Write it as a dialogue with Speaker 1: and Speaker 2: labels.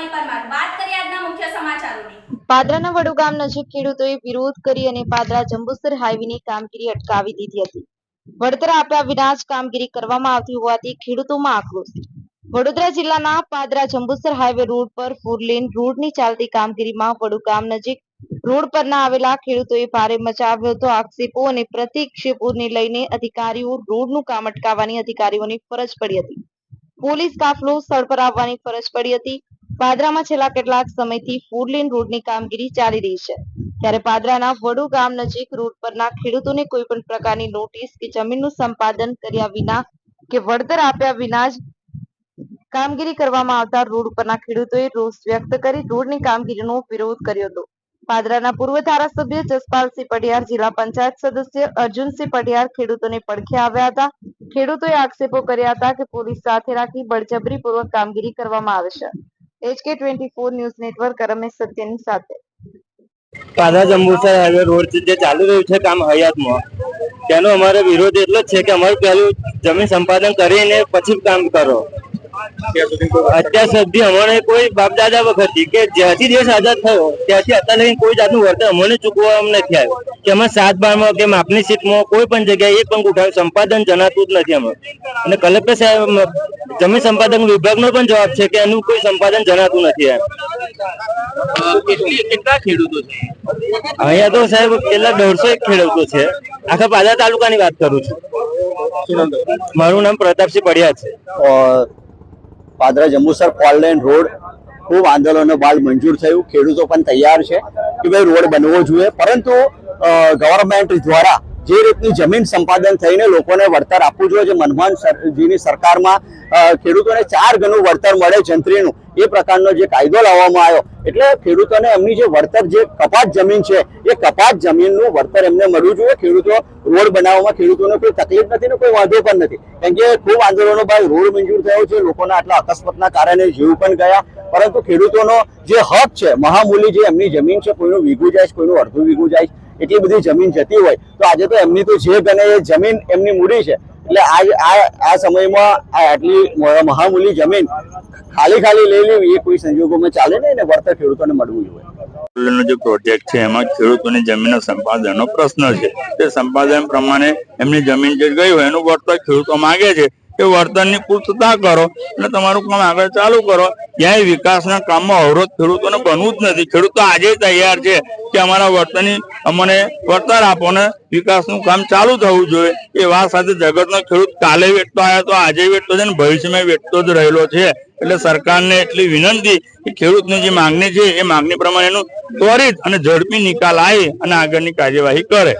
Speaker 1: કૃપાલી પરમાર. વાત કરીએ આજના મુખ્ય સમાચારોની.
Speaker 2: પાદરાના વડુ ગામ નજીક ખેડૂતોએ વિરોધ કરી અને પાદરા જંબુસર હાઈવેની કામગીરી અટકાવી દીધી હતી. વળતર આપ્યા વિના જ કામગીરી કરવામાં આવતી હોવાથી ખેડૂતોમાં આક્રોશ. વડોદરા જિલ્લાના પાદરા જંબુસર હાઈવે રોડ પર ફોરલેન રોડની ચાલતી કામગીરીમાં વડુ નજીક રોડ પરના આવેલા ખેડૂતોએ ભારે મચાવ્યો હતો. આક્ષેપો અને પ્રતિક્ષેપોને લઈને અધિકારીઓ રોડનું કામ અટકાવવાની અધિકારીઓની ફરજ પડી હતી. પોલીસ કાફલો સ્થળ પર આવવાની ફરજ પડી હતી. પાદરામાં છેલ્લા કેટલાક સમયથી ફોરલેન રોડની કામગીરી ચાલી રહી છે. ત્યારે પાદરાના વડુ ગામ નજીક રોડ પરના ખેડૂતોને કોઈ પણ પ્રકારની નોટિસ કે જમીનનું સંપાદન કર્યા વિના કે વળતર આપ્યા વિના જ કામગીરી કરવામાં આવતા રોડ પરના ખેડૂતોએ રોષ વ્યક્ત કરી રોડની કામગીરીનો વિરોધ કર્યો હતો. પાદરાના પૂર્વ ધારાસભ્ય જસપાલસિંહ પટિયાર જિલ્લા પંચાયત સદસ્ય અર્જુનસિંહ પટિયાર ખેડૂતોને પડખે આવ્યા હતા. ખેડૂતોએ આક્ષેપો કર્યા હતા કે પોલીસ સાથે રાખી બળજબરીપૂર્વક કામગીરી કરવામાં આવે છે. HK twenty four news network Ramesh સત્યની સાથે.
Speaker 3: પાદરા જંબુસર હાઈવે રોડ જે ચાલુ રહ્યું છે કામ હયાતમાં. તેનો અમારો વિરોધ એટલો છે કે અમારું પહેલું જમીન સંપાદન કરીને પછી કામ કરો. અત્યાર સુધી અમને કોઈ બાપ દાદા વખત કે જ્યાંથી દેશ આઝાદ થયો, ત્યાંથી અત્યાર કોઈ જાતનું વર્તન અમને ચૂકવવામાં નથી આવ્યું. કે અમે સાત બારમાં કે માપની સીટમાં કોઈ પણ જગ્યાએ એક પણ ઉઠાવ્યું સંપાદન જણાતું જ નથી અમે અને કલેક્ટર સાહેબ જમીન સંપાદન વિભાગનો પણ જવાબ છે કે એનું કોઈ સંપાદન જણાતું નથી એમ.
Speaker 4: કેટલી ખેડૂતો છે?
Speaker 3: અહીંયા તો સાહેબ કેટલા દોઢસો એક ખેડૂતો છે. આખા પાદરા તાલુકાની વાત કરું છું. મારું નામ પ્રતાપસિંહ પડિયા છે.
Speaker 5: Padra Jambusar four lane road. ખૂબ આંદોલનો બાદ મંજૂર થયું. ખેડૂતો પણ તૈયાર છે કે ભાઈ રોડ બનવો જોઈએ. પરંતુ ગવર્મેન્ટ દ્વારા જે રીતની જમીન સંપાદન થઈને લોકોને વળતર આપવું જોઈએ. જે મનમોહનજીની સર- જીની સરકારમાં ખેડૂતોને ચાર ગણું વળતર મળે જંત્રીનું. એ પ્રકારનો જે કાયદો લાવવામાં આવ્યો. એટલે ખેડૂતોને એમની જે વળતર જે કપાત જમીન છે, એ કપાત જમીનનું વળતર એમને મળવું જોઈએ. ખેડૂતો રોડ બનાવવામાં ખેડૂતોને કોઈ તકલીફ નથી ને કોઈ વાંધો પણ નથી. કેમ કે ખૂબ આંદોલનો ભાઈ રોડ મંજૂર થયો છે, લોકોના આટલા અકસ્માતના કારણે જીવ પણ ગયા. પરંતુ ખેડૂતોનો જે હક છે, મહામૂલી જે એમની જમીન છે, કોઈનું વીઘું જાય કોઈનું અડધું વીઘું જાય એટલી બધી જમીન જતી હોય. તો આજે તો એમની તો જે ગણે એ જમીન એમની મૂડી છે. એટલે આ આ સમયમાં આટલી મહામૂલી જમીન ખાલી ખાલી લઈ લેવી, એ કોઈ સંજોગોમાં ચાલે નહીં ને વળતર ખેડૂતોને મળવું જોઈએ.
Speaker 4: જે પ્રોજેક્ટ છે, એમાં ખેડૂતોની જમીનના સંપાદનનો પ્રશ્ન છે. તે સંપાદન પ્રમાણે એમની જમીન જે ગઈ હોય એનું વળતર ખેડૂતો માંગે છે. કે વર્તનની પૂર્તતા કરો અને તમારું કામ આગળ ચાલુ કરો. ક્યાંય વિકાસના કામમાં અવરોધ ખેડૂતોને બનવું જ નથી. ખેડૂતો આજે તૈયાર છે કે અમારા વર્તનની અમને વળતર આપો ને વિકાસનું કામ ચાલુ થવું જોઈએ. એ વાત સાથે જગતનો ખેડૂત કાલે વેઠતો આવ્યો તો આજે વેઠતો છે ને ભવિષ્યમાં વેઠતો જ રહેલો છે. એટલે સરકારને એટલી વિનંતી કે ખેડૂતની જે માંગણી છે એ માંગણી પ્રમાણે એનું ત્વરિત અને ઝડપી નિકાલ આવે અને આગળની કાર્યવાહી કરે.